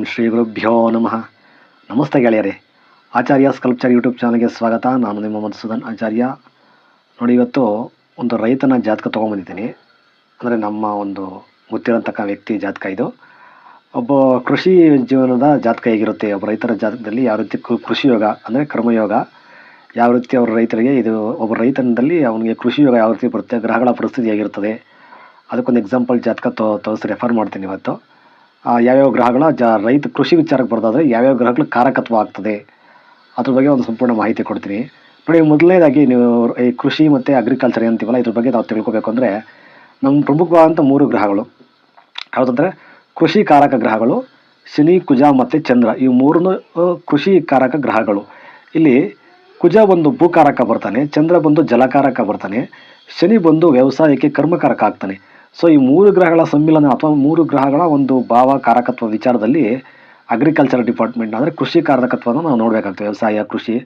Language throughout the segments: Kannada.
ಓಂ ಶ್ರೀ ಗುರುಭ್ಯೋ ನಮಃ. ನಮಸ್ತೆ ಗೆಳೆಯರೇ. ಆಚಾರ್ಯ ಸ್ಕಲ್ಪ್ಚರ್ ಯೂಟ್ಯೂಬ್ ಚಾನಲ್ಗೆ ಸ್ವಾಗತ. ನಾನು ನಿಮ್ಮ ಮಧುಸೂದನ್ ಆಚಾರ್ಯ. ನೋಡಿ, ಇವತ್ತು ಒಂದು ರೈತನ ಜಾತಕ ತೊಗೊಂಬಂದಿದ್ದೀನಿ ಅಂದರೆ ನಮ್ಮ ಒಂದು ಗೊತ್ತಿರೋಂತಕ್ಕ ವ್ಯಕ್ತಿ ಜಾತಕ ಇದು. ಒಬ್ಬ ಕೃಷಿ ಜೀವನದ ಜಾತಕ ಹೇಗಿರುತ್ತೆ? ಒಬ್ಬ ರೈತರ ಜಾತಕದಲ್ಲಿ ಯಾವ ರೀತಿ ಕೃಷಿ ಯೋಗ ಅಂದರೆ ಕರ್ಮಯೋಗ ಯಾವ ರೀತಿ ಅವರ ರೈತರಿಗೆ ಇದು ಒಬ್ಬ ರೈತನದಲ್ಲಿ ಅವನಿಗೆ ಕೃಷಿ ಯೋಗ ಯಾವ ರೀತಿ ಬರುತ್ತೆ, ಗ್ರಹಗಳ ಪರಿಸ್ಥಿತಿ ಹೇಗಿರ್ತದೆ, ಅದಕ್ಕೊಂದು ಎಕ್ಸಾಂಪಲ್ ಜಾತಕ ತೋ ತೋರಿಸಿ ರೆಫರ್ ಮಾಡ್ತೀನಿ ಇವತ್ತು. ಯಾವ್ಯಾವ ಗ್ರಹಗಳ, ಜ, ರೈತ ಕೃಷಿ ವಿಚಾರಕ್ಕೆ ಬರೋದಾದರೆ ಯಾವ್ಯಾವ ಗ್ರಹಗಳು ಕಾರಕತ್ವ ಆಗ್ತದೆ. ಅದ್ರ ಬಗ್ಗೆ ಒಂದು ಸಂಪೂರ್ಣ ಮಾಹಿತಿ ಕೊಡ್ತೀನಿ. ನೋಡಿ, ಮೊದಲನೇದಾಗಿ ನೀವು ಈ ಕೃಷಿ ಮತ್ತು ಅಗ್ರಿಕಲ್ಚರ್ ಅಂತೀವಲ್ಲ ಇದ್ರ ಬಗ್ಗೆ ನಾವು ತಿಳ್ಕೊಬೇಕು ಅಂದರೆ, ನಮ್ಮ ಪ್ರಮುಖವಾದಂಥ ಮೂರು ಗ್ರಹಗಳು. ಯಾವುದಂದರೆ, ಕೃಷಿ ಕಾರಕ ಗ್ರಹಗಳು, ಶನಿ, ಕುಜ ಮತ್ತು ಚಂದ್ರ. ಈ ಮೂರನ್ನು ಕೃಷಿ ಕಾರಕ ಗ್ರಹಗಳು. ಇಲ್ಲಿ ಕುಜ ಬಂದು ಭೂಕಾರಕ ಬರ್ತಾನೆ, ಚಂದ್ರ ಬಂದು ಜಲಕಾರಕ ಬರ್ತಾನೆ, ಶನಿ ಬಂದು ವ್ಯವಸಾಯಕ್ಕೆ ಕರ್ಮಕಾರಕ ಆಗ್ತಾನೆ. ಸೊ ಈ ಮೂರು ಗ್ರಹಗಳ ಸಮ್ಮಿಲನ ಅಥವಾ ಮೂರು ಗ್ರಹಗಳ ಒಂದು ಭಾವ ಕಾರಕತ್ವ ವಿಚಾರದಲ್ಲಿ ಅಗ್ರಿಕಲ್ಚರ್ ಡಿಪಾರ್ಟ್ಮೆಂಟ್ ಅಂದರೆ ಕೃಷಿ ಕಾರಕತ್ವನ ನಾವು ನೋಡಬೇಕಾಗ್ತದೆ. ವ್ಯವಸಾಯ, ಕೃಷಿ,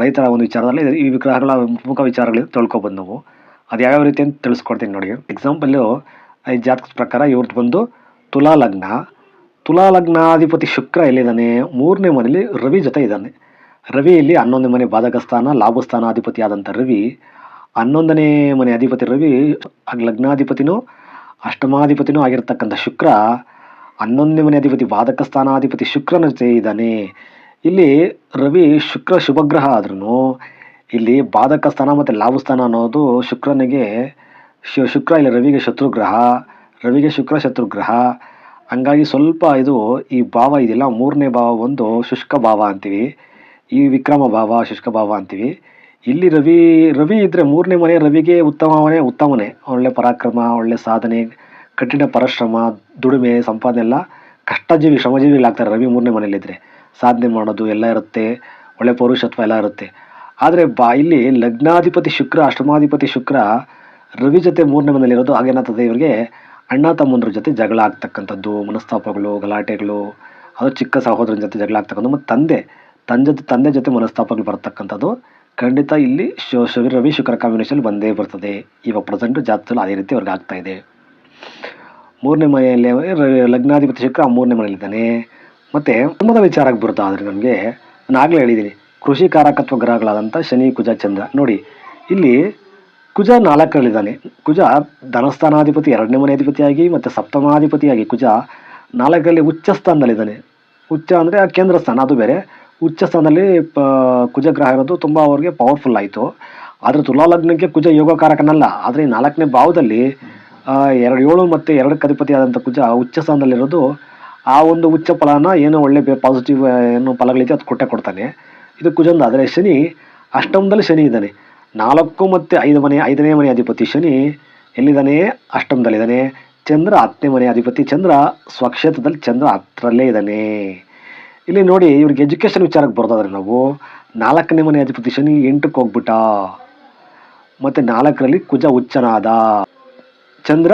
ರೈತರ ಒಂದು ವಿಚಾರದಲ್ಲಿ ಈ ವಿಗ್ರಹಗಳ ಪ್ರಮುಖ ವಿಚಾರಗಳು ತಿಳ್ಕೊಬೋದು ನಾವು ಅದು ಯಾವ್ಯಾವ ರೀತಿ ಅಂತ ತಿಳಿಸ್ಕೊಡ್ತೀನಿ ನೋಡಿ. ಎಕ್ಸಾಂಪಲ್ಲು ಈ ಜಾತಕ ಪ್ರಕಾರ ಇವ್ರದ್ದು ಬಂದು ತುಲಾ ಲಗ್ನ. ತುಲಾ ಲಗ್ನಾಧಿಪತಿ ಶುಕ್ರ ಎಲ್ಲಿದ್ದಾನೆ? ಮೂರನೇ ಮನೆಯಲ್ಲಿ ರವಿ ಜೊತೆ ಇದ್ದಾನೆ. ರವಿ ಇಲ್ಲಿ ಹನ್ನೊಂದನೇ ಮನೆ ಬಾಧಕ ಸ್ಥಾನ ಲಾಭ ಅಧಿಪತಿ ಆದಂಥ ರವಿ. ಹನ್ನೊಂದನೇ ಮನೆ ಅಧಿಪತಿ ರವಿ ಲಗ್ನಾಧಿಪತಿನೂ ಅಷ್ಟಮಾಧಿಪತಿನೂ ಆಗಿರ್ತಕ್ಕಂಥ ಶುಕ್ರ ಹನ್ನೊಂದನೇ ಮನೆ ಅಧಿಪತಿ ಬಾಧಕ ಸ್ಥಾನಾಧಿಪತಿ ಶುಕ್ರನ ಜೊತೆ ಇದ್ದಾನೆ. ಇಲ್ಲಿ ರವಿ ಶುಕ್ರ ಶುಭಗ್ರಹ ಆದ್ರೂ ಇಲ್ಲಿ ಬಾಧಕ ಸ್ಥಾನ ಮತ್ತು ಲಾಭ ಸ್ಥಾನ ಅನ್ನೋದು ಶುಕ್ರನಿಗೆ ಶುಕ್ರ ಇಲ್ಲಿ ರವಿಗೆ ಶತ್ರುಗ್ರಹ, ರವಿಗೆ ಶುಕ್ರ ಶತ್ರುಗ್ರಹ. ಹಂಗಾಗಿ ಸ್ವಲ್ಪ ಇದು ಈ ಭಾವ ಇದೆಯಲ್ಲ, ಮೂರನೇ ಭಾವ ಒಂದು ಶುಷ್ಕ ಭಾವ ಅಂತೀವಿ. ಈ ವಿಕ್ರಮ ಭಾವ, ಶುಷ್ಕ ಭಾವ ಅಂತೀವಿ. ಇಲ್ಲಿ ರವಿ ರವಿ ಇದ್ದರೆ ಮೂರನೇ ಮನೆ ರವಿಗೆ ಉತ್ತಮವನೇ, ಉತ್ತಮನೇ. ಒಳ್ಳೆ ಪರಾಕ್ರಮ, ಒಳ್ಳೆ ಸಾಧನೆ, ಕಠಿಣ ಪರಿಶ್ರಮ, ದುಡಿಮೆ, ಸಂಪಾದನೆ ಎಲ್ಲ ಕಷ್ಟಜೀವಿ ಶ್ರಮಜೀವಿಗಳಾಗ್ತಾರೆ ರವಿ ಮೂರನೇ ಮನೇಲಿದ್ರೆ ಸಾಧನೆ ಮಾಡೋದು ಎಲ್ಲ ಇರುತ್ತೆ, ಒಳ್ಳೆ ಪೌರುಷತ್ವ ಎಲ್ಲ ಇರುತ್ತೆ. ಆದರೆ ಬಾ, ಇಲ್ಲಿ ಲಗ್ನಾಧಿಪತಿ ಶುಕ್ರ, ಅಷ್ಟಮಾಧಿಪತಿ ಶುಕ್ರ ರವಿ ಜೊತೆ ಮೂರನೇ ಮನೆಯಲ್ಲಿರೋದು ಹಾಗೇನಾಗ್ತದೆ ಇವರಿಗೆ ಅಣ್ಣ, ತಮ್ಮಂದ್ರ ಜೊತೆ ಜಗಳ ಆಗ್ತಕ್ಕಂಥದ್ದು, ಮನಸ್ತಾಪಗಳು, ಗಲಾಟೆಗಳು, ಅದು ಚಿಕ್ಕ ಸಹೋದರನ ಜೊತೆ ಜಗಳ ಆಗ್ತಕ್ಕಂಥದ್ದು, ಮತ್ತು ತಂದೆ ತಂದೆ ತಂದೆ ಜೊತೆ ಮನಸ್ತಾಪಗಳು ಬರ್ತಕ್ಕಂಥದ್ದು ಖಂಡಿತ ಇಲ್ಲಿ ಶು ಶು- ರವಿ ಶುಕ್ರ ಕಾಂಬಿನೇಷನ್ ಬಂದೇ ಬರ್ತದೆ. ಇವಾಗ ಪ್ರೆಸೆಂಟು ಜಾತಕದಲ್ಲಿ ಅದೇ ರೀತಿ ಅವ್ರಿಗೆ ಆಗ್ತಾ ಇದೆ. ಮೂರನೇ ಮನೆಯಲ್ಲಿ ಲಗ್ನಾಧಿಪತಿ ಶುಕ್ರ ಮೂರನೇ ಮನೆಯಲ್ಲಿದ್ದಾನೆ ಮತ್ತು ಕುಟುಂಬದ ವಿಚಾರಕ್ಕೆ ಬರುತ್ತಾ ಆದರೆ ನಮಗೆ, ನಾನು ಆಗಲೇ ಹೇಳಿದ್ದೀನಿ, ಕೃಷಿ ಕಾರಕತ್ವ ಗ್ರಹಗಳಾದಂಥ ಶನಿ, ಕುಜ, ಚಂದ್ರ. ನೋಡಿ, ಇಲ್ಲಿ ಕುಜ ನಾಲ್ಕರಲ್ಲಿದ್ದಾನೆ. ಕುಜ ಧನಸ್ಥಾನಾಧಿಪತಿ ಎರಡನೇ ಮನೆ ಅಧಿಪತಿಯಾಗಿ ಮತ್ತು ಸಪ್ತಮಾಧಿಪತಿಯಾಗಿ ಕುಜ ನಾಲ್ಕರಲ್ಲಿ ಉಚ್ಚ ಸ್ಥಾನದಲ್ಲಿದ್ದಾನೆ ಉಚ್ಚ ಅಂದರೆ ಕೇಂದ್ರ ಸ್ಥಾನ ಅದು ಬೇರೆ. ಉಚ್ಚ ಸ್ಥಾನದಲ್ಲಿ ಕುಜ ಗ್ರಹ ಇರೋದು ತುಂಬ ಅವ್ರಿಗೆ ಪವರ್ಫುಲ್ ಆಯಿತು. ಆದರೆ ತುಲಾ ಲಗ್ನಕ್ಕೆ ಕುಜ ಯೋಗಕಾರಕನಲ್ಲ. ಆದರೆ ಈ ನಾಲ್ಕನೇ ಭಾವದಲ್ಲಿ ಎರಡು ಏಳು ಮತ್ತು ಎರಡು ಕಧಿಪತಿಯಾದಂಥ ಕುಜ ಉಚ್ಚ ಸ್ಥಾನದಲ್ಲಿರೋದು, ಆ ಒಂದು ಉಚ್ಚ ಫಲನ ಏನೋ ಒಳ್ಳೆ ಪಾಸಿಟಿವ್ ಏನು ಫಲಗಳಿದೆ ಅದು ಕೊಟ್ಟೆ ಕೊಡ್ತಾನೆ. ಇದು ಕುಜಂದ. ಆದರೆ ಶನಿ, ಅಷ್ಟಮದಲ್ಲಿ ಶನಿ ಇದ್ದಾನೆ. ನಾಲ್ಕು ಮತ್ತು ಐದು ಮನೆ, ಐದನೇ ಮನೆ ಅಧಿಪತಿ ಶನಿ ಎಲ್ಲಿದ್ದಾನೆ? ಅಷ್ಟಮದಲ್ಲಿದ್ದಾನೆ. ಚಂದ್ರ ಹತ್ತನೇ ಮನೆ ಅಧಿಪತಿ ಚಂದ್ರ, ಸ್ವಕ್ಷೇತ್ರದಲ್ಲಿ ಚಂದ್ರ ಹತ್ತರಲ್ಲೇ ಇದ್ದಾನೆ. ಇಲ್ಲಿ ನೋಡಿ ಇವ್ರಿಗೆ ಎಜುಕೇಷನ್ ವಿಚಾರಕ್ಕೆ ಬರ್ತಾದ್ರೆ ನಾವು ನಾಲ್ಕನೇ ಮನೆ ಅಧಿಪತಿ ಶನಿ ಎಂಟಕ್ಕೆ ಹೋಗ್ಬಿಟ್ಟ. ಮತ್ತು ನಾಲ್ಕರಲ್ಲಿ ಕುಜ ಉಚ್ಚನಾದ ಚಂದ್ರ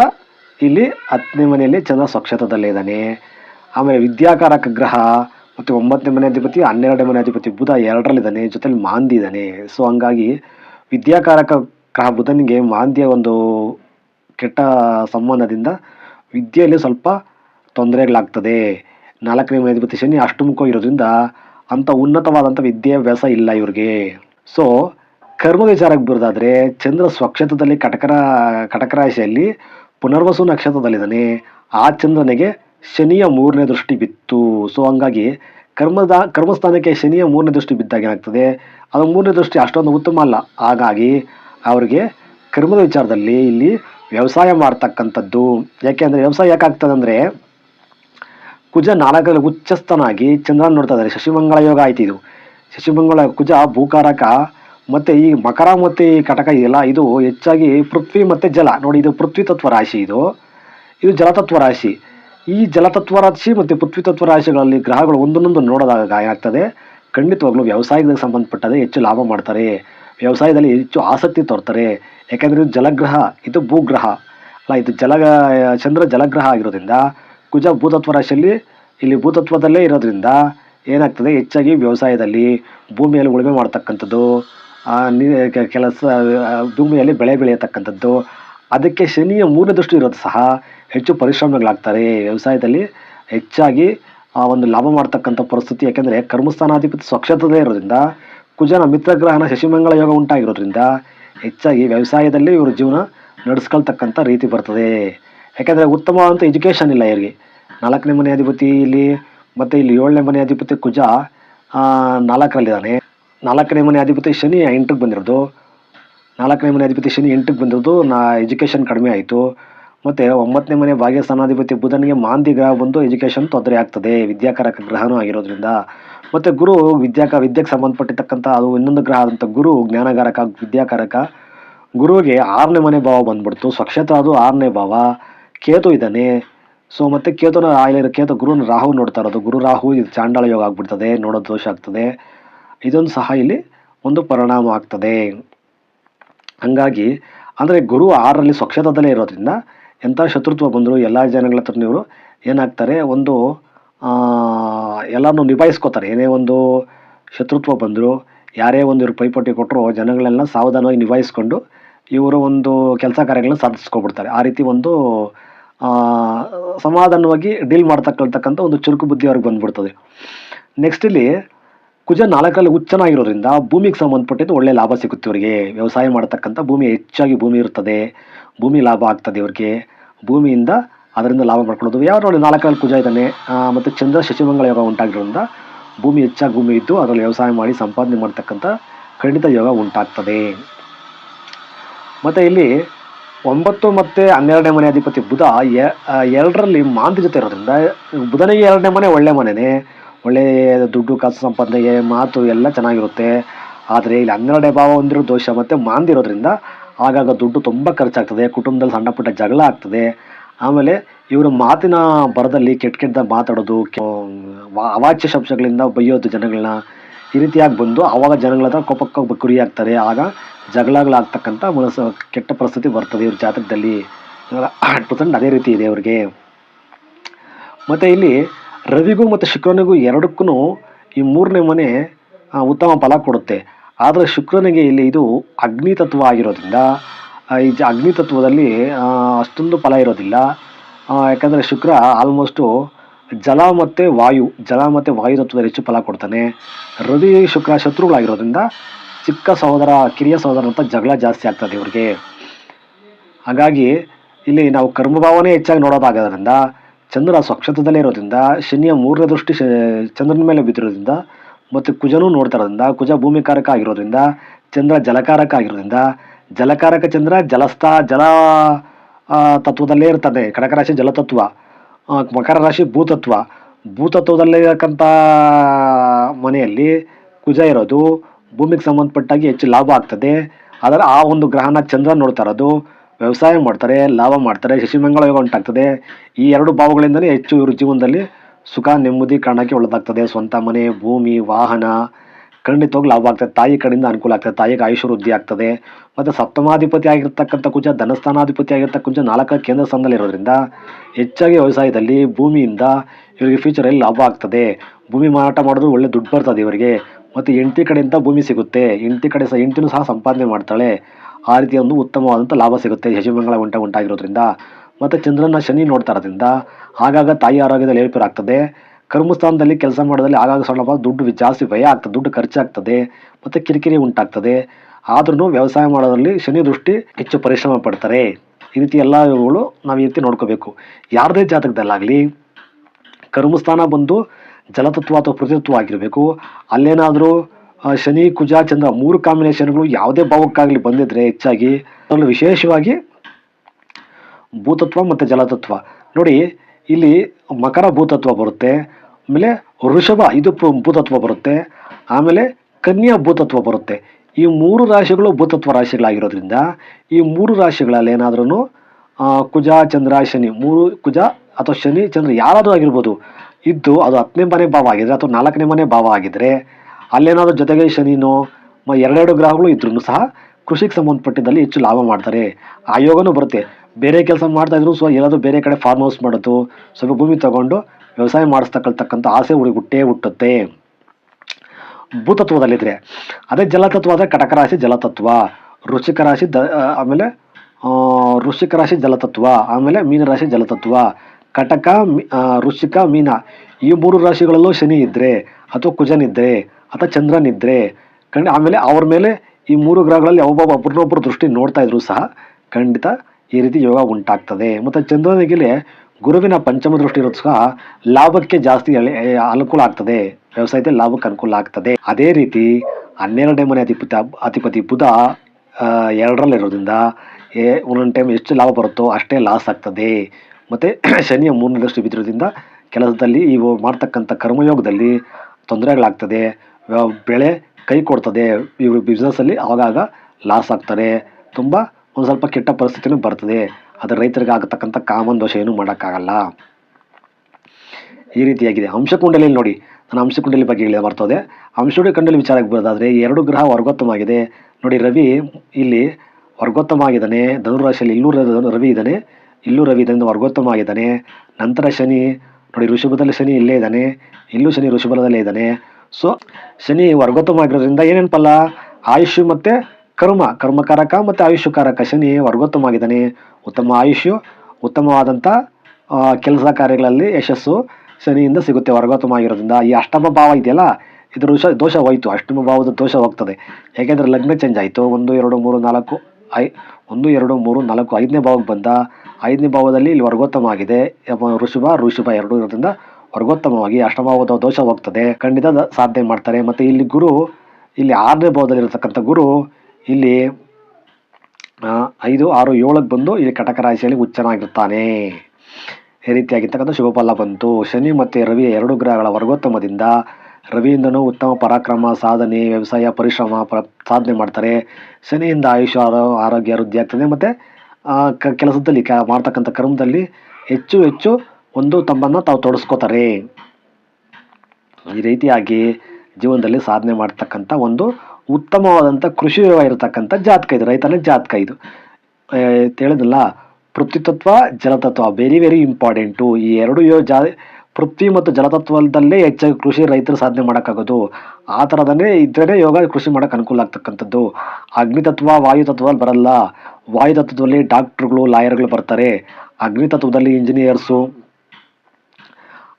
ಇಲ್ಲಿ ಹತ್ತನೇ ಮನೆಯಲ್ಲಿ ಚಂದ್ರ ಸ್ವಕ್ಷೇತ್ರದಲ್ಲೇ ಇದ್ದಾನೆ. ಆಮೇಲೆ ವಿದ್ಯಾಕಾರಕ ಗ್ರಹ ಮತ್ತು ಒಂಬತ್ತನೇ ಮನೆ ಅಧಿಪತಿ, ಹನ್ನೆರಡನೇ ಮನೆ ಅಧಿಪತಿ ಬುಧ ಎರಡರಲ್ಲಿದ್ದಾನೆ ಜೊತೆಲಿ ಮಾಂದಿ ಇದ್ದಾನೆ. ಸೊ ಹಂಗಾಗಿ ವಿದ್ಯಾಕಾರಕ ಗ್ರಹ ಬುಧನಿಗೆ ಮಾಂದಿಯ ಒಂದು ಕೆಟ್ಟ ಸಂಬಂಧದಿಂದ ವಿದ್ಯೆಯಲ್ಲಿ ಸ್ವಲ್ಪ ತೊಂದರೆಗಳಾಗ್ತದೆ. ನಾಲ್ಕನೇ ಮನೆ ಅಧಿಪತಿ ಶನಿ ಅಷ್ಟಮುಖ ಇರೋದ್ರಿಂದ ಅಂಥ ಉನ್ನತವಾದಂಥ ವಿದ್ಯಾಭ್ಯಾಸ ಇಲ್ಲ ಇವ್ರಿಗೆ. ಸೊ ಕರ್ಮದ ವಿಚಾರಕ್ಕೆ ಬರೋದಾದ್ರೆ ಚಂದ್ರ ಸ್ವಕ್ಷೇತ್ರದಲ್ಲಿ ಕಟಕರ, ಕಟಕ ರಾಶಿಯಲ್ಲಿ ಪುನರ್ವಸು ನಕ್ಷತ್ರದಲ್ಲಿದ್ದಾನೆ. ಆ ಚಂದ್ರನಿಗೆ ಶನಿಯ ಮೂರನೇ ದೃಷ್ಟಿ ಬಿತ್ತು. ಸೊ ಹಂಗಾಗಿ ಕರ್ಮದ, ಕರ್ಮಸ್ಥಾನಕ್ಕೆ ಶನಿಯ ಮೂರನೇ ದೃಷ್ಟಿ ಬಿದ್ದಾಗ ಏನಾಗ್ತದೆ? ಅದು ಮೂರನೇ ದೃಷ್ಟಿ ಅಷ್ಟೊಂದು ಉತ್ತಮ ಅಲ್ಲ. ಹಾಗಾಗಿ ಅವರಿಗೆ ಕರ್ಮದ ವಿಚಾರದಲ್ಲಿ ಇಲ್ಲಿ ವ್ಯವಸಾಯ ಮಾಡ್ತಕ್ಕಂಥದ್ದು. ಯಾಕೆ ಅಂದರೆ ವ್ಯವಸಾಯ ಯಾಕಾಗ್ತದೆ ಅಂದರೆ ಕುಜ ನಾಲ್ಕರಲ್ಲಿ ಉಚ್ಚಸ್ಥನಾಗಿ ಚಂದ್ರನ ನೋಡ್ತಾ ಇದ್ದಾರೆ. ಶಶಿಮಂಗಳ ಯೋಗ ಆಯ್ತು ಇದು. ಶಶಿಮಂಗಳ ಕುಜ, ಭೂಕಾರಕ ಮತ್ತು ಈ ಮಕರ ಮತ್ತು ಈ ಕಟಕ ಇದೆಯಲ್ಲ, ಇದು ಹೆಚ್ಚಾಗಿ ಪೃಥ್ವಿ ಮತ್ತು ಜಲ. ನೋಡಿ, ಇದು ಪೃಥ್ವಿ ತತ್ವ ರಾಶಿ ಇದು. ಇದು ಜಲತತ್ವ ರಾಶಿ. ಈ ಜಲತತ್ವ ರಾಶಿ ಮತ್ತು ಪೃಥ್ವಿ ತತ್ವ ರಾಶಿಗಳಲ್ಲಿ ಗ್ರಹಗಳು ಒಂದೊಂದೊಂದು ನೋಡಿದಾಗ ಏನಾಗ್ತದೆ ಖಂಡಿತವಾಗ್ಲೂ ವ್ಯವಸಾಯಕ್ಕೆ ಸಂಬಂಧಪಟ್ಟದೆ ಹೆಚ್ಚು ಲಾಭ ಮಾಡ್ತಾರೆ. ವ್ಯವಸಾಯದಲ್ಲಿ ಹೆಚ್ಚು ಆಸಕ್ತಿ ತೋರ್ತಾರೆ. ಯಾಕೆಂದರೆ ಇದು ಜಲಗ್ರಹ, ಇದು ಭೂಗ್ರಹ. ಅಲ್ಲ, ಇದು ಜಲ ಚಂದ್ರ ಜಲಗ್ರಹ ಆಗಿರೋದ್ರಿಂದ ಕುಜ ಭೂತತ್ವ ರಾಶಿಯಲ್ಲಿ ಇಲ್ಲಿ ಭೂತತ್ವದಲ್ಲೇ ಇರೋದ್ರಿಂದ ಏನಾಗ್ತದೆ? ಹೆಚ್ಚಾಗಿ ವ್ಯವಸಾಯದಲ್ಲಿ ಭೂಮಿಯಲ್ಲಿ ಉಳುಮೆ ಮಾಡ್ತಕ್ಕಂಥದ್ದು ನೀ- ಕೆಲಸ ಭೂಮಿಯಲ್ಲಿ ಬೆಳೆ ಬೆಳೆಯತಕ್ಕಂಥದ್ದು, ಅದಕ್ಕೆ ಶನಿಯ ಮೂರನೇ ದೃಷ್ಟಿ ಇರೋದು ಸಹ ಹೆಚ್ಚು ಪರಿಶ್ರಮಗಳಾಗ್ತಾರೆ. ವ್ಯವಸಾಯದಲ್ಲಿ ಹೆಚ್ಚಾಗಿ ಆ ಒಂದು ಲಾಭ ಮಾಡ್ತಕ್ಕಂಥ ಪರಿಸ್ಥಿತಿ, ಯಾಕೆಂದರೆ ಕರ್ಮಸ್ಥಾನಾಧಿಪತಿ ಸ್ವಕ್ಷೇತ್ರದಲ್ಲೇ ಇರೋದ್ರಿಂದ, ಕುಜನ ಮಿತ್ರಗ್ರಹಣ ಶಶಿಮಂಗಳ ಯೋಗ ಉಂಟಾಗಿರೋದ್ರಿಂದ ಹೆಚ್ಚಾಗಿ ವ್ಯವಸಾಯದಲ್ಲಿ ಇವರು ಜೀವನ ನಡೆಸ್ಕೊಳ್ತಕ್ಕಂಥ ರೀತಿ ಬರ್ತದೆ. ಯಾಕೆಂದರೆ ಉತ್ತಮವಾದಂಥ ಎಜುಕೇಷನ್ ಇಲ್ಲ ಇವರಿಗೆ. ನಾಲ್ಕನೇ ಮನೆ ಅಧಿಪತಿ ಇಲ್ಲಿ, ಮತ್ತು ಇಲ್ಲಿ ಏಳನೇ ಮನೆ ಅಧಿಪತಿ ಕುಜ ನಾಲ್ಕರಲ್ಲಿದ್ದಾನೆ. ನಾಲ್ಕನೇ ಮನೆ ಅಧಿಪತಿ ಶನಿ ಎಂಟಕ್ಕೆ ಬಂದಿರೋದು. ನಾಲ್ಕನೇ ಮನೆ ಅಧಿಪತಿ ಶನಿ ಎಂಟಕ್ಕೆ ಬಂದಿರೋದು, ನಾ ಎಜುಕೇಷನ್ ಕಡಿಮೆ ಆಯಿತು. ಮತ್ತು ಒಂಬತ್ತನೇ ಮನೆ ಭಾಗ್ಯಸ್ಥಾನಾಧಿಪತಿ ಬುಧನಿಗೆ ಮಾಂದಿ ಗ್ರಹ ಬಂದು ಎಜುಕೇಷನ್ ತೊಂದರೆ ಆಗ್ತದೆ, ವಿದ್ಯಾಕಾರಕ ಗ್ರಹನೂ ಆಗಿರೋದ್ರಿಂದ. ಮತ್ತು ಗುರು ವಿದ್ಯಾಕ, ವಿದ್ಯೆಗೆ ಸಂಬಂಧಪಟ್ಟಿರ್ತಕ್ಕಂಥ ಅದು ಇನ್ನೊಂದು ಗ್ರಹ ಆದಂಥ ಗುರು, ಜ್ಞಾನಗಾರಕ, ವಿದ್ಯಾಕಾರಕ, ಗುರುವಿಗೆ ಆರನೇ ಮನೆ ಭಾವ ಬಂದ್ಬಿಡ್ತು. ಸ್ವಕ್ಷೇತ್ರ ಅದು ಆರನೇ ಭಾವ. ಕೇತು ಇದ್ದಾನೆ. ಸೊ ಮತ್ತೆ ಕೇತುನ ಆಯ್ಲಿರೋ ಕೇತು ಗುರುನ ರಾಹು ನೋಡ್ತಾ ಇರೋದು. ಗುರು ರಾಹು ಇದು ಚಾಂಡಾಳ ಯೋಗ ಆಗ್ಬಿಡ್ತದೆ, ನೋಡೋದು ದೋಷ ಆಗ್ತದೆ. ಇದೊಂದು ಸಹ ಇಲ್ಲಿ ಒಂದು ಪರಿಣಾಮ ಆಗ್ತದೆ. ಹಂಗಾಗಿ, ಅಂದರೆ ಗುರು ಆರರಲ್ಲಿ ಸ್ವಕ್ಷತದಲ್ಲೇ ಇರೋದ್ರಿಂದ ಎಂಥ ಶತ್ರುತ್ವ ಬಂದರು ಎಲ್ಲ ಜನಗಳ ಹತ್ರ ಇವರು ಏನಾಗ್ತಾರೆ, ಒಂದು ಎಲ್ಲನೂ ನಿಭಾಯಿಸ್ಕೋತಾರೆ. ಏನೇ ಒಂದು ಶತ್ರುತ್ವ ಬಂದರೂ, ಯಾರೇ ಒಂದು ಇವ್ರು ಪೈಪೋಟಿ ಕೊಟ್ಟರು ಜನಗಳೆಲ್ಲ ಸಾವಧಾನವಾಗಿ ನಿಭಾಯಿಸ್ಕೊಂಡು ಇವರು ಒಂದು ಕೆಲಸ ಕಾರ್ಯಗಳನ್ನ ಸಾಧಿಸ್ಕೊಬಿಡ್ತಾರೆ. ಆ ರೀತಿ ಒಂದು ಸಮಾಧಾನವಾಗಿ ಡೀಲ್ ಮಾಡ್ತಕ್ಕಂತಕ್ಕಂಥ ಒಂದು ಚುರುಕು ಬುದ್ಧಿ ಅವ್ರಿಗೆ ಬಂದ್ಬಿಡ್ತದೆ. ನೆಕ್ಸ್ಟ್ ಇಲ್ಲಿ ಕುಜ ನಾಲ್ಕರಲ್ಲಿ ಹುಚ್ಚನಾಗಿರೋದ್ರಿಂದ ಭೂಮಿಗೆ ಸಂಬಂಧಪಟ್ಟಿದ್ದು ಒಳ್ಳೆ ಲಾಭ ಸಿಗುತ್ತೆ ಇವರಿಗೆ. ವ್ಯವಸಾಯ ಮಾಡ್ತಕ್ಕಂಥ ಭೂಮಿ ಹೆಚ್ಚಾಗಿ ಭೂಮಿ ಇರ್ತದೆ, ಭೂಮಿ ಲಾಭ ಆಗ್ತದೆ ಇವ್ರಿಗೆ. ಭೂಮಿಯಿಂದ ಅದರಿಂದ ಲಾಭ ಮಾಡ್ಕೊಳ್ಳೋದು. ಯಾವ ನೋಡಿ, ನಾಲ್ಕರಲ್ಲಿ ಕುಜ ಇದ್ದಾನೆ ಮತ್ತು ಚಂದ್ರ ಶಶಿಮಂಗಳ ಯೋಗ ಉಂಟಾಗಿರೋದ್ರಿಂದ ಭೂಮಿ ಹೆಚ್ಚಾಗಿ ಭೂಮಿ ಇದ್ದು ಅದರಲ್ಲಿ ವ್ಯವಸಾಯ ಮಾಡಿ ಸಂಪಾದನೆ ಮಾಡ್ತಕ್ಕಂಥ ಖಂಡಿತ ಯೋಗ ಉಂಟಾಗ್ತದೆ. ಮತ್ತು ಇಲ್ಲಿ ಒಂಬತ್ತು ಮತ್ತು ಹನ್ನೆರಡನೇ ಮನೆ ಅಧಿಪತಿ ಬುಧ ಎರಡರಲ್ಲಿ ಮಾಂದಿ ಜೊತೆ ಇರೋದ್ರಿಂದ ಬುಧನಿಗೆ ಎರಡನೇ ಮನೆ ಒಳ್ಳೆ ಮನೆನೇ. ಒಳ್ಳೆ ದುಡ್ಡು, ಕಾಸು ಸಂಪಾದನೆಗೆ ಮಾತು ಎಲ್ಲ ಚೆನ್ನಾಗಿರುತ್ತೆ. ಆದರೆ ಇಲ್ಲಿ ಹನ್ನೆರಡನೇ ಭಾವ ಹೊಂದಿರೋ ದೋಷ ಮತ್ತು ಮಾಂದಿ ಇರೋದ್ರಿಂದ ಆಗಾಗ ದುಡ್ಡು ತುಂಬ ಖರ್ಚಾಗ್ತದೆ, ಕುಟುಂಬದಲ್ಲಿ ಸಣ್ಣ ಪುಟ್ಟ ಜಗಳ ಆಗ್ತದೆ. ಆಮೇಲೆ ಇವರ ಮಾತಿನ ಬರದಲ್ಲಿ ಕೆಟ್ಟ ಕೆಟ್ಟದಾಗ ಮಾತಾಡೋದು ಅವಾಚ್ಯ ಶಬ್ದಗಳಿಂದ ಬೈಯೋದು ಜನಗಳನ್ನ. ಈ ರೀತಿಯಾಗಿ ಬಂದು ಆವಾಗ ಜನಗಳ ಹತ್ರ ಕೋಪಕ್ಕೆ ಗುರಿಯಾಗ್ತಾರೆ ಆಗ ಜಗಳಗಳಾಗ್ತಕ್ಕಂಥ ಮನಸ್ಸು, ಕೆಟ್ಟ ಪರಿಸ್ಥಿತಿ ಬರ್ತದೆ ಇವ್ರ ಜಾತಕದಲ್ಲಿ. ಹಂಡ್ರೆಡ್ ಪರ್ಸೆಂಟ್ ಅದೇ ರೀತಿ ಇದೆ ಅವ್ರಿಗೆ ಮತ್ತು ಇಲ್ಲಿ ರವಿಗೂ ಮತ್ತು ಶುಕ್ರನಿಗೂ ಎರಡಕ್ಕೂ ಈ ಮೂರನೇ ಮನೆ ಉತ್ತಮ ಫಲ ಕೊಡುತ್ತೆ. ಆದರೆ ಶುಕ್ರನಿಗೆ ಇಲ್ಲಿ ಇದು ಅಗ್ನಿ ತತ್ವ ಆಗಿರೋದ್ರಿಂದ ಈ ಜ ಅಗ್ನಿ ತತ್ವದಲ್ಲಿ ಅಷ್ಟೊಂದು ಫಲ ಇರೋದಿಲ್ಲ. ಯಾಕಂದರೆ ಶುಕ್ರ ಆಲ್ಮೋಸ್ಟು ಜಲ ಮತ್ತು ವಾಯು ಜಲ ಮತ್ತು ವಾಯು ತತ್ವದಲ್ಲಿ ಹೆಚ್ಚು ಫಲ ಕೊಡ್ತಾನೆ. ರವಿ ಶುಕ್ರ ಶತ್ರುಗಳಾಗಿರೋದ್ರಿಂದ ಚಿಕ್ಕ ಸಹೋದರ, ಕಿರಿಯ ಸಹೋದರ ಅಂತ ಜಗಳ ಜಾಸ್ತಿ ಆಗ್ತದೆ ಇವ್ರಿಗೆ. ಹಾಗಾಗಿ ಇಲ್ಲಿ ನಾವು ಕರ್ಮಭಾವನೆ ಹೆಚ್ಚಾಗಿ ನೋಡೋದಾಗೋದ್ರಿಂದ, ಚಂದ್ರ ಸ್ವಕ್ಷತದಲ್ಲೇ ಇರೋದ್ರಿಂದ, ಶನಿಯ ಮೂರನೇ ದೃಷ್ಟಿ ಚಂದ್ರನ ಮೇಲೆ ಬಿದ್ದಿರೋದ್ರಿಂದ ಮತ್ತು ಕುಜನೂ ನೋಡ್ತಾ ಇರೋದ್ರಿಂದ, ಕುಜ ಭೂಮಿಕಾರಕ ಆಗಿರೋದ್ರಿಂದ, ಚಂದ್ರ ಜಲಕಾರಕ ಆಗಿರೋದ್ರಿಂದ, ಜಲಕಾರಕ ಚಂದ್ರ ಜಲಸ್ಥ, ಜಲ ತತ್ವದಲ್ಲೇ ಇರ್ತದೆ ಕಡಕರಾಶಿ ಜಲತತ್ವ. ಮಕರ ರಾಶಿ ಭೂತತ್ವ. ಭೂತತ್ವದಲ್ಲಿರತಕ್ಕಂಥ ಮನೆಯಲ್ಲಿ ಕುಜ ಇರೋದು, ಭೂಮಿಗೆ ಸಂಬಂಧಪಟ್ಟಾಗಿ ಹೆಚ್ಚು ಲಾಭ ಆಗ್ತದೆ. ಆದರೆ ಆ ಒಂದು ಗ್ರಹನ ಚಂದ್ರ ನೋಡ್ತಾ ಇರೋದು, ವ್ಯವಸಾಯ ಮಾಡ್ತಾರೆ, ಲಾಭ ಮಾಡ್ತಾರೆ, ಶಶಿಮಂಗಳ ಯೋಗ ಉಂಟಾಗ್ತದೆ. ಈ ಎರಡು ಭಾವಗಳಿಂದಲೇ ಹೆಚ್ಚು ಇವರು ಜೀವನದಲ್ಲಿ ಸುಖ, ನೆಮ್ಮದಿ ಕಾರಣಕ್ಕೆ ಒಳ್ಳೆದಾಗ್ತದೆ ಸ್ವಂತ ಮನೆ, ಭೂಮಿ, ವಾಹನ ಖಂಡಿತವಾಗಿ ಲಾಭ ಆಗ್ತದೆ, ತಾಯಿ ಕಡೆಯಿಂದ ಅನುಕೂಲ ಆಗ್ತದೆ, ತಾಯಿಗೆ ಆಯುಷ್ಯ ವೃದ್ಧಿ ಆಗ್ತದೆ, ಮತ್ತು ಸಪ್ತಮಾಧಿಪತಿ ಆಗಿರ್ತಕ್ಕಂಥ ಕುಜ, ಧನಸ್ಥಾನಾಧಿಪತಿ ಆಗಿರ್ತಕ್ಕ ಕುಜ ನಾಲ್ಕರ ಕೇಂದ್ರ ಸ್ಥಾನದಲ್ಲಿ ಇರೋದ್ರಿಂದ ಹೆಚ್ಚಾಗಿ ವ್ಯವಸಾಯದಲ್ಲಿ ಭೂಮಿಯಿಂದ ಇವರಿಗೆ ಫ್ಯೂಚರಲ್ಲಿ ಲಾಭ ಆಗ್ತದೆ. ಭೂಮಿ ಮಾರಾಟ ಮಾಡಿದ್ರು ಒಳ್ಳೆ ದುಡ್ಡು ಬರ್ತದೆ ಇವರಿಗೆ. ಮತ್ತು ಹೆಂಡತಿ ಕಡೆಯಿಂದ ಭೂಮಿ ಸಿಗುತ್ತೆ. ಹೆಂಡತಿ ಕಡೆ ಸಹ ಹೆಂಡ್ತಿನೂ ಸಹ ಸಂಪಾದನೆ ಮಾಡ್ತಾಳೆ. ಆ ರೀತಿಯ ಒಂದು ಉತ್ತಮವಾದಂಥ ಲಾಭ ಸಿಗುತ್ತೆ ಯಜಮಂಗಳ ಉಂಟ ಉಂಟಾಗಿರೋದ್ರಿಂದ. ಮತ್ತು ಚಂದ್ರನ ಶನಿ ನೋಡ್ತಾ ಇರೋದ್ರಿಂದ. ಆಗಾಗ ತಾಯಿ ಆರೋಗ್ಯದಲ್ಲಿ ಏರ್ಪೇರು ಆಗ್ತದೆ ಕರ್ಮಸ್ಥಾನದಲ್ಲಿ ಕೆಲಸ ಮಾಡೋದ್ರಲ್ಲಿ ಆಗಾಗ ಸ್ವಲ್ಪ ದುಡ್ಡು ಜಾಸ್ತಿ ವ್ಯಯ ಆಗ್ತದೆ, ದುಡ್ಡು ಖರ್ಚಾಗ್ತದೆ, ಮತ್ತು ಕಿರಿಕಿರಿ ಉಂಟಾಗ್ತದೆ. ಆದ್ರೂ ವ್ಯವಸಾಯ ಮಾಡೋದ್ರಲ್ಲಿ ಶನಿ ದೃಷ್ಟಿ ಹೆಚ್ಚು ಪರಿಶ್ರಮ ಪಡ್ತಾರೆ. ಈ ರೀತಿ ಎಲ್ಲ ಇವುಗಳು ನಾವು ಈ ರೀತಿ ನೋಡ್ಕೋಬೇಕು. ಯಾರದೇ ಜಾತಕದಲ್ಲಾಗಲಿ ಕರ್ಮಸ್ಥಾನ ಬಂದು ಜಲತತ್ವ ಅಥವಾ ಪೃಥ್ವಿತ್ವ ಆಗಿರಬೇಕು. ಅಲ್ಲೇನಾದರೂ ಶನಿ, ಕುಜ, ಚಂದ್ರ ಮೂರು ಕಾಂಬಿನೇಷನ್ಗಳು ಯಾವುದೇ ಭಾವಕ್ಕಾಗಲಿ ಬಂದಿದ್ರೆ ಹೆಚ್ಚಾಗಿ, ಅದರಲ್ಲೂ ವಿಶೇಷವಾಗಿ ಭೂತತ್ವ ಮತ್ತು ಜಲತತ್ವ. ನೋಡಿ ಇಲ್ಲಿ ಮಕರ ಭೂತತ್ವ ಬರುತ್ತೆ, ಆಮೇಲೆ ವೃಷಭ ಇದು ಭೂತತ್ವ ಬರುತ್ತೆ, ಆಮೇಲೆ ಕನ್ಯಾ ಭೂತತ್ವ ಬರುತ್ತೆ. ಈ ಮೂರು ರಾಶಿಗಳು ಭೂತತ್ವ ರಾಶಿಗಳಾಗಿರೋದ್ರಿಂದ ಈ ಮೂರು ರಾಶಿಗಳಲ್ಲಿ ಏನಾದ್ರೂ ಕುಜ, ಚಂದ್ರ, ಶನಿ, ಮೂರು ಕುಜ ಅಥವಾ ಶನಿ, ಚಂದ್ರ ಯಾರಾದರೂ ಆಗಿರ್ಬೋದು, ಇದ್ದು ಅದು ಹತ್ತನೇ ಮನೆ ಭಾವ ಆಗಿದ್ರೆ ಅಥವಾ ನಾಲ್ಕನೇ ಮನೆ ಭಾವ ಆಗಿದ್ರೆ ಅಲ್ಲೇನಾದ್ರೂ ಜೊತೆಗೆ ಶನಿನೋ ಎರಡೆರಡು ಗ್ರಹಗಳು ಇದ್ರೂ ಸಹ ಕೃಷಿಗೆ ಸಂಬಂಧಪಟ್ಟಿದ್ದಲ್ಲಿ ಹೆಚ್ಚು ಲಾಭ ಮಾಡ್ತಾರೆ. ಆ ಬರುತ್ತೆ. ಬೇರೆ ಕೆಲಸ ಮಾಡ್ತಾ ಇದ್ರು ಸೊ ಎಲ್ಲಾದರೂ ಬೇರೆ ಕಡೆ ಫಾರ್ಮ್ ಹೌಸ್ ಮಾಡೋದು, ಸ್ವಲ್ಪ ಭೂಮಿ ತಗೊಂಡು ವ್ಯವಸಾಯ ಮಾಡಿಸ್ತಕ್ಕಂತಕ್ಕಂಥ ಆಸೆ ಹುಡುಗಿ ಹುಟ್ಟೇ ಹುಟ್ಟುತ್ತೆ. ಭೂತತ್ವದಲ್ಲಿದ್ರೆ, ಅದೇ ಜಲತತ್ವ ಆದರೆ ಕಟಕ ರಾಶಿ ಜಲತತ್ವ ರುಚಿಕ ರಾಶಿ ದ ಆಮೇಲೆ ವೃಶ್ಚಿಕ ರಾಶಿ ಜಲತತ್ವ, ಆಮೇಲೆ ಮೀನರಾಶಿ ಜಲತತ್ವ, ಕಟಕ ವೃಶ್ಚಿಕ, ಮೀನ, ಈ ಮೂರು ರಾಶಿಗಳಲ್ಲೂ ಶನಿ ಇದ್ದರೆ ಅಥವಾ ಕುಜನಿದ್ದರೆ ಅಥವಾ ಚಂದ್ರನಿದ್ದರೆ ಖಂಡ, ಆಮೇಲೆ ಅವ್ರ ಮೇಲೆ ಈ ಮೂರು ಗ್ರಹಗಳಲ್ಲಿ ಒಬ್ಬೊಬ್ಬ ಒಬ್ಬರನ್ನೊಬ್ಬರು ದೃಷ್ಟಿ ನೋಡ್ತಾ ಇದ್ರು ಸಹ ಖಂಡಿತ ಈ ರೀತಿ ಯೋಗ ಉಂಟಾಗ್ತದೆ. ಮತ್ತು ಚಂದ್ರನಿಗೆ ಗುರುವಿನ ಪಂಚಮ ದೃಷ್ಟಿ ಇರೋದು ಸಹ ಲಾಭಕ್ಕೆ ಜಾಸ್ತಿ ಅನುಕೂಲ ಆಗ್ತದೆ. ವ್ಯವಸಾಯದಲ್ಲಿ ಲಾಭಕ್ಕೆ ಅನುಕೂಲ ಆಗ್ತದೆ. ಅದೇ ರೀತಿ ಹನ್ನೆರಡನೇ ಮನೆ ಅಧಿಪತಿ ಅಧಿಪತಿ ಬುಧ ಎರಡರಲ್ಲಿ ಎರಡರಲ್ಲಿರೋದ್ರಿಂದ, ಏ, ಒಂದೊಂದು ಟೈಮ್ ಎಷ್ಟು ಲಾಭ ಬರುತ್ತೋ ಅಷ್ಟೇ ಲಾಸ್ ಆಗ್ತದೆ. ಮತ್ತು ಶನಿಯ ಮೂರನೇ ದೃಷ್ಟಿ ಬಿದ್ದಿರೋದ್ರಿಂದ ಕೆಲಸದಲ್ಲಿ ಇವು ಮಾಡ್ತಕ್ಕಂಥ ಕರ್ಮಯೋಗದಲ್ಲಿ ತೊಂದರೆಗಳಾಗ್ತದೆ. ಬೆಳೆ ಕೈ ಕೊಡ್ತದೆ. ಇವರು ಬಿಸ್ನೆಸ್ಸಲ್ಲಿ ಆಗಾಗ ಲಾಸ್ ಆಗ್ತಾರೆ. ತುಂಬ ಒಂದು ಸ್ವಲ್ಪ ಕೆಟ್ಟ ಪರಿಸ್ಥಿತಿನೂ ಬರ್ತದೆ. ಅದು ರೈತರಿಗೆ ಆಗತಕ್ಕಂಥ ಕಾಮನ್ ದೋಷ ಏನೂ ಮಾಡೋಕ್ಕಾಗಲ್ಲ. ಈ ರೀತಿಯಾಗಿದೆ. ಅಂಶಕುಂಡಲಿಯಲ್ಲಿ ನೋಡಿ. ನಾನು ಅಂಶಕುಂಡಲಿ ಬಗ್ಗೆ ಹೇಳಿದೆ ಬರ್ತದೆ ಅಂಶುಡಿ ಕಂಡಲಿ ವಿಚಾರಕ್ಕೆ ಬರೋದಾದರೆ, ಎರಡು ಗ್ರಹ ವರ್ಗೋತ್ತಮಾಗಿದೆ ನೋಡಿ, ರವಿ ಇಲ್ಲಿ ವರ್ಗೋತ್ತಮ ಆಗಿದ್ದಾನೆ ಧನುರಾಶಿಯಲ್ಲಿ ಇಲ್ಲೂ ರವಿ ಇದ್ದಾನೆ. ಇಲ್ಲೂ ರವಿ ಇದರಿಂದ ವರ್ಗೋತ್ತಮ ಆಗಿದ್ದಾನೆ ನಂತರ ಶನಿ, ನೋಡಿ ಋಷಭದಲ್ಲಿ ಶನಿ ಇಲ್ಲೇ ಇದ್ದಾನೆ. ಇಲ್ಲೂ ಶನಿ ಋಷಭಲದಲ್ಲೇ ಇದ್ದಾನೆ. ಸೊ ಶನಿ ವರ್ಗೋತ್ತಮ ಆಗಿರೋದ್ರಿಂದ ಏನೇನು ಫಲ ಆಯುಷ್ ಮತ್ತು ಕರ್ಮ, ಕರ್ಮಕಾರಕ ಮತ್ತು ಆಯುಷ್ಯಕಾರಕ ಶನಿ ವರ್ಗೋತ್ತಮ ಆಗಿದ್ದಾನೆ ಉತ್ತಮ ಆಯುಷ್ಯ ಉತ್ತಮವಾದಂಥ ಕೆಲಸ ಕಾರ್ಯಗಳಲ್ಲಿ ಯಶಸ್ಸು ಶನಿಯಿಂದ ಸಿಗುತ್ತೆ ವರ್ಗೋತ್ತಮ ಆಗಿರೋದ್ರಿಂದ ಈ ಅಷ್ಟಮ ಭಾವ ಇದೆಯಲ್ಲ, ಇದು ವಿಷ ದೋಷ ಹೋಯ್ತು. ಅಷ್ಟಮ ಭಾವದ ದೋಷ ಹೋಗ್ತದೆ. ಯಾಕೆಂದರೆ ಲಗ್ನ ಚೇಂಜ್ ಆಯಿತು. ಒಂದು, ಎರಡು, ಮೂರು, ನಾಲ್ಕು, ಐ, ಒಂದು, ಎರಡು, ಮೂರು, ನಾಲ್ಕು, ಐದನೇ ಭಾವಕ್ಕೆ ಬಂದ. ಐದನೇ ಭಾವದಲ್ಲಿ ಇಲ್ಲಿ ವರ್ಗೋತ್ತಮ ಆಗಿದೆ. ಋಷಭ ಋಷಭ ಎರಡು ಇರೋದ್ರಿಂದ ವರ್ಗೋತ್ತಮವಾಗಿ ಅಷ್ಟಮಭಾವದ ದೋಷ ಹೋಗ್ತದೆ. ಖಂಡಿತ ಸಾಧನೆ ಮಾಡ್ತಾರೆ. ಮತ್ತು ಇಲ್ಲಿ ಗುರು, ಇಲ್ಲಿ ಆರನೇ ಭಾವದಲ್ಲಿರತಕ್ಕಂಥ ಗುರು ಇಲ್ಲಿ ಐದು, ಆರು, ಏಳಕ್ಕೆ ಬಂದು ಇಲ್ಲಿ ಕಟಕ ರಾಶಿಯಲ್ಲಿ ಹುಚ್ಚನಾಗಿರ್ತಾನೆ ಈ ರೀತಿಯಾಗಿರ್ತಕ್ಕಂಥ ಶುಭ ಫಲ ಬಂತು. ಶನಿ ಮತ್ತು ರವಿಯ ಎರಡು ಗ್ರಹಗಳ ವರ್ಗೋತ್ತಮದಿಂದ ರವಿಯಿಂದನೂ ಉತ್ತಮ ಪರಾಕ್ರಮ, ಸಾಧನೆ, ವ್ಯವಸಾಯ, ಪರಿಶ್ರಮ, ಪ್ರ, ಸಾಧನೆ ಮಾಡ್ತಾರೆ. ಶನಿಯಿಂದ ಆಯುಷ್ಯ ಆರೋ- ಆರೋಗ್ಯ ವೃದ್ಧಿ ಆಗ್ತದೆ. ಮತ್ತು ಕ, ಕೆಲಸದಲ್ಲಿ ಕ, ಮಾಡ್ತಕ್ಕಂಥ ಕರ್ಮದಲ್ಲಿ ಹೆಚ್ಚು ಹೆಚ್ಚು ಒಂದು ತಮ್ಮನ್ನು ತಾವು ತೊಡಸ್ಕೋತಾರೆ. ಈ ರೀತಿಯಾಗಿ ಜೀವನದಲ್ಲಿ ಸಾಧನೆ ಮಾಡ್ತಕ್ಕಂಥ ಒಂದು ಉತ್ತಮವಾದಂಥ ಕೃಷಿ ಇರತಕ್ಕಂಥ ಜಾತಕ ಇದು ರೈತನ ಜಾತಕ ಇದು. ಆ, ಹೇಳಿದ್ನಲ್ಲ ಪೃಥ್ವಿತತ್ವ ಜಲತತ್ವ ವೆರಿ ವೆರಿ ಇಂಪಾರ್ಟೆಂಟು ಈ ಎರಡು ಯೋ ಜಾ ಪೃಥ್ವಿ ಮತ್ತು ಜಲತತ್ವದಲ್ಲೇ ಹೆಚ್ಚಾಗಿ ಕೃಷಿ ರೈತರು ಸಾಧನೆ ಮಾಡೋಕ್ಕಾಗೋದು. ಆ ಥರದನ್ನೇ ಇದ್ರೇ ಯೋಗ ಕೃಷಿ ಮಾಡೋಕೆ ಅನುಕೂಲ ಆಗ್ತಕ್ಕಂಥದ್ದು. ಅಗ್ನಿತತ್ವ ವಾಯುತತ್ವದಲ್ಲಿ ಬರಲ್ಲ. ವಾಯುತತ್ವದಲ್ಲಿ ಡಾಕ್ಟ್ರುಗಳು ಲಾಯರ್ಗಳು ಬರ್ತಾರೆ. ಅಗ್ನಿತತ್ವದಲ್ಲಿ ಇಂಜಿನಿಯರ್ಸು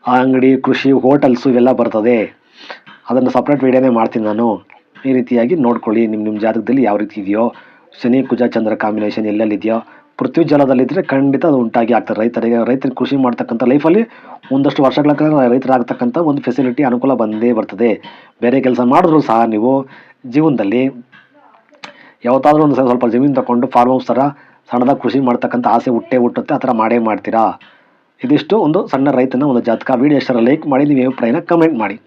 ಅಂಗಡಿ ಕೃಷಿ ಹೋಟೆಲ್ಸು ಇವೆಲ್ಲ ಬರ್ತದೆ. ಅದನ್ನು ಸಪ್ರೇಟ್ ವೀಡಿಯೋನೇ ಮಾಡ್ತೀನಿ ನಾನು. ಈ ರೀತಿಯಾಗಿ ನೋಡ್ಕೊಳ್ಳಿ. ನಿಮ್ಮ ನಿಮ್ಮ ಜಾತಕದಲ್ಲಿ ಯಾವ ರೀತಿ ಇದೆಯೋ? ಶನಿ, ಕುಜ, ಚಂದ್ರ ಕಾಂಬಿನೇಷನ್ ಎಲ್ಲೆಲ್ಲಿದೆಯೋ ಪೃಥ್ವಿ ಜಲದಲ್ಲಿದ್ದರೆ ಖಂಡಿತ ಅದು ಉಂಟಾಗಿ ಆಗ್ತದೆ. ರೈತರಿಗೆ ರೈತರಿಗೆ ಕೃಷಿ ಮಾಡ್ತಕ್ಕಂಥ ಲೈಫಲ್ಲಿ ಒಂದಷ್ಟು ವರ್ಷಗಳ ಕಾಲ ರೈತರಾಗ್ತಕ್ಕಂಥ ಒಂದು ಫೆಸಿಲಿಟಿ ಅನುಕೂಲ ಬಂದೇ ಬರ್ತದೆ. ಬೇರೆ ಕೆಲಸ ಮಾಡಿದ್ರು ಸಹ ನೀವು ಜೀವನದಲ್ಲಿ ಯಾವತ್ತಾದರೂ ಒಂದು ಸ್ವಲ್ಪ ಜಮೀನು ತಗೊಂಡು ಫಾರ್ಮ್ ಹೌಸ್ ಥರ ಸಣ್ಣದಾಗ ಕೃಷಿ ಮಾಡ್ತಕ್ಕಂಥ ಆಸೆ ಹುಟ್ಟೆ ಹುಟ್ಟುತ್ತೆ. ಆ ಥರ ಮಾಡೇ ಮಾಡ್ತೀರಾ? ಇದಿಷ್ಟು ಒಂದು ಸಣ್ಣ ರೈತನ ಒಂದು ಜಾತಕ. ವಿಡಿಯೋ ಎಷ್ಟರ ಲೈಕ್ ಮಾಡಿ ನೀವು ಅಭಿಪ್ರಾಯನ ಕಮೆಂಟ್ ಮಾಡಿ.